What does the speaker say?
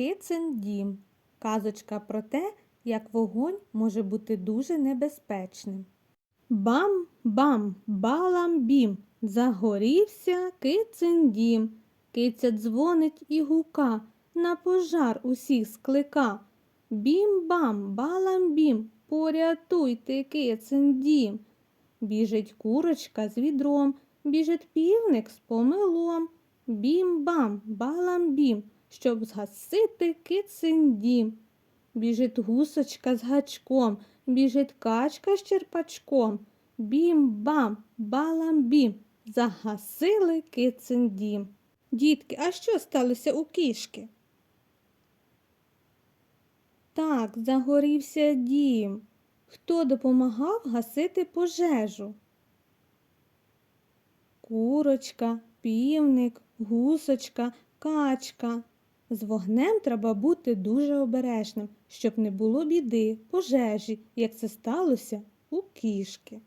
Кицин дім. Казочка про те, як вогонь може бути дуже небезпечним. Бам-бам, балам-бім, загорівся кицин дім. Киця дзвонить і гука, на пожар усіх склика. Бім-бам, балам-бім, порятуйте кицин дім. Біжить курочка з відром, біжить півник з помилом. Бім-бам, балам-бім, щоб згасити кицин дім. Біжить гусочка з гачком, біжить качка з черпачком. Бім-бам, балам-бім, загасили кицин дім. Дітки, а що сталося у кішки? Так, загорівся дім. Хто допомагав гасити пожежу? Курочка, півник, гусочка, качка. З вогнем треба бути дуже обережним, щоб не було біди, пожежі, як це сталося у кішки.